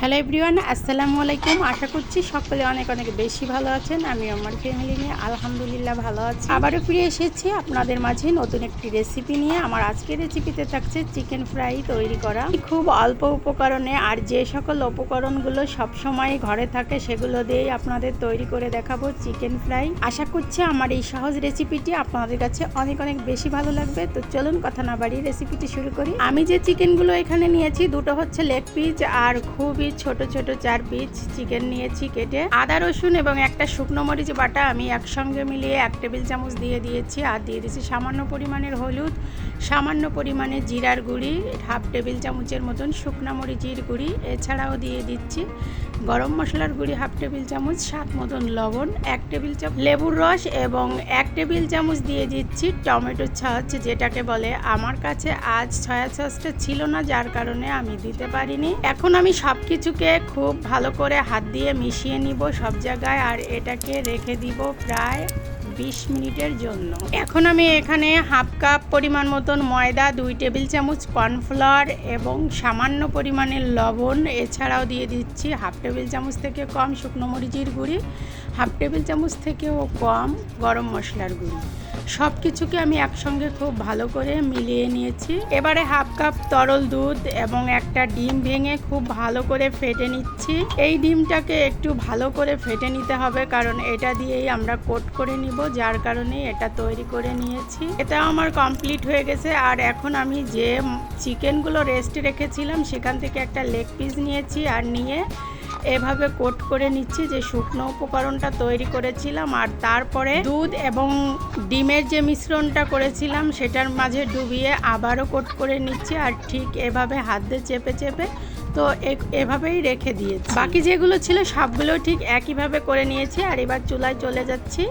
Hello everyone আসসালামু আলাইকুম। আশা করছি সকলে অনেক অনেক বেশি ভালো আছেন। আমি আমার ফ্যামিলি নিয়ে আলহামদুলিল্লাহ ভালো আছি। আবারও ফিরে এসেছি আপনাদের মাঝে নতুন একটি রেসিপি নিয়ে। আমার আজকের রেসিপিতে থাকছে চিকেন ফ্রাই তৈরি করা। খুব অল্প উপকরণে আর যে সকল উপকরণগুলো সব সময় ঘরে থাকে সেগুলো দিয়েই আপনাদের তৈরি করে দেখাবো চিকেন ফ্রাই আশা করছি আমার এই সহজ রেসিপিটি আপনাদের কাছে অনেক অনেক বেশি ভালো লাগবে। তো চলুন কথা না বাড়িয়ে রেসিপিটি শুরু করি। আমি যে চিকেনগুলো এখানে নিয়েছি, দুটো হচ্ছে লেগ পিস আর খুবই ছোট ছোট চার পিস চিকেন নিয়েছি কেটে, আদা, রসুন এবং একটা শুকনো মরিচ বাটা আমি একসঙ্গে মিলিয়ে এক টেবিল চামচ দিয়ে দিয়েছি। আর দিয়ে দিয়েছি সামান্য পরিমাণের হলুদ, সামান্য পরিমাণে জিরার গুঁড়ি, হাফ টেবিল চামচের মতন শুকনো মরিচের গুঁড়ি। এছাড়াও দিয়ে দিচ্ছি গরম মশলার গুঁড়ি, হাফ টেবিল চামচ স্বাদ মতন লবণ, এক টেবিল চামচ লেবুর রস এবং এক টেবিল চামচ দিয়ে দিচ্ছি টমেটো সস যেটাকে বলে আমার কাছে আজ ছয়া সসটা ছিল না, যার কারণে আমি দিতে পারিনি। এখন আমি সব কিছুকে খুব ভালো করে হাত দিয়ে মিশিয়ে নিব সব জায়গায় আর এটাকে রেখে দিব প্রায় বিশ মিনিটের জন্য। এখন আমি এখানে হাফ কাপ পরিমাণ মতন ময়দা, দুই টেবিল চামচ কর্নফ্লাওয়ার এবং সামান্য পরিমাণের লবণ, এছাড়াও দিয়ে দিচ্ছি হাফ টেবিল চামচ থেকে কম শুকনো মরিচের গুঁড়ি, হাফ টেবিল চামচ থেকেও কম গরম মশলার গুঁড়ি। সব কিছুকে আমি একসঙ্গে খুব ভালো করে মিলিয়ে নিয়েছি। এবারে হাফ কাপ তরল দুধ এবং একটা ডিম ভেঙে খুব ভালো করে ফেটে নিচ্ছি। এই ডিমটাকে একটু ভালো করে ফেটে নিতে হবে কারণ এটা দিয়েই আমরা কোট করে নিব, যার কারণে এটা তৈরি করে নিয়েছি। এটা আমার কমপ্লিট হয়ে গেছে আর এখন আমি যে চিকেনগুলো রেস্টে রেখেছিলাম সেখান থেকে একটা লেগ পিস নিয়েছি আর নিয়ে এভাবে কোট করে নিচ্ছি যে শুকনো উপকরণটা তৈরি করেছিলাম আর তারপরে দুধ এবং ডিমের যে মিশ্রণটা করেছিলাম সেটার মাঝে ডুবিয়ে আবারও কোট করে নিচ্ছি আর ঠিক এভাবে হাত দিয়ে চেপে চেপে তো এভাবেই রেখে দিয়েছি। বাকি যেগুলো ছিল সবগুলো ঠিক একইভাবে করে নিয়েছি আর এবার চুলায় চলে যাচ্ছি।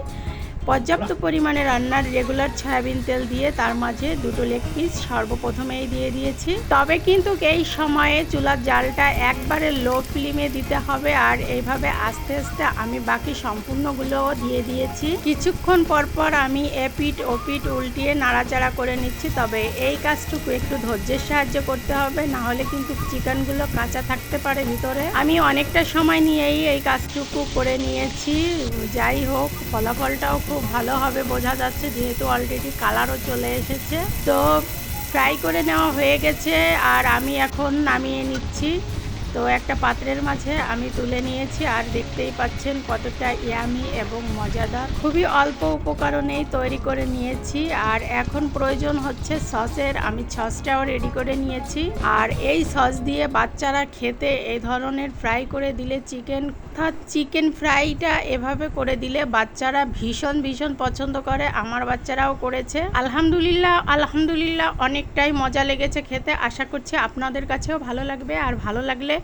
পর্যাপ্ত পরিমাণে রান্নার রেগুলার সয়াবিন তেল দিয়ে তার মাঝে দুটো লেগ পিস সর্বপ্রথমেই দিয়ে দিয়েছি। তবে কিন্তু এই সময়ে চুলার জালটা একবারে লো ফ্লেমে দিতে হবে আর এইভাবে আস্তে আস্তে আমি বাকি সম্পূর্ণগুলোও দিয়ে দিয়েছি। কিছুক্ষণ পর পর আমি এপিট ওপিট উল্টিয়ে নাড়াচাড়া করে নিচ্ছি, তবে এই কাজটুকু একটু ধৈর্যের সাহায্য করতে হবে, না হলে কিন্তু চিকেনগুলো কাঁচা থাকতে পারে ভিতরে। আমি অনেকটা সময় নিয়েই এই কাজটুকু করে নিয়েছি। যাই হোক, ফলাফলটাও খুব ভালো হবে বোঝা যাচ্ছে যেহেতু অলরেডি কালারও চলে এসেছে। তো ফ্রাই করে নেওয়া হয়ে গেছে আর আমি এখন নামিয়ে নিচ্ছি। তো একটা পাত্রের মাঝে আমি তুলে নিয়েছি আর দেখতেই পাচ্ছেন কতটা ইয়ামি এবং মজাদার। খুবই অল্প উপকরণেই তৈরি করে নিয়েছি আর এখন প্রয়োজন হচ্ছে সসের। আমি সসটাও রেডি করে নিয়েছি। আর এই সস দিয়ে বাচ্চারা খেতে এই ধরনের ফ্রাই করে দিলে চিকেন অর্থাৎ চিকেন ফ্রাইটা এভাবে করে দিলে বাচ্চারা ভীষণ ভীষণ পছন্দ করে। আমার বাচ্চারাও করেছে। আলহামদুলিল্লাহ আলহামদুলিল্লাহ অনেকটাই মজা লেগেছে খেতে। আশা করছি আপনাদের কাছেও ভালো লাগবে। আর ভালো লাগলে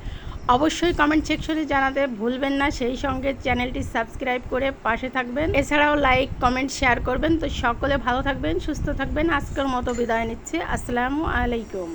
অবশ্যই কমেন্ট সেকশনে জানাতে ভুলবেন না। সেই সঙ্গে চ্যানেলটি সাবস্ক্রাইব করে পাশে থাকবেন। এছাড়াও লাইক কমেন্ট শেয়ার করবেন। তো সকলে ভালো থাকবেন, সুস্থ থাকবেন। আজকের মতো বিদায় নিচ্ছে। আসসালামু আলাইকুম।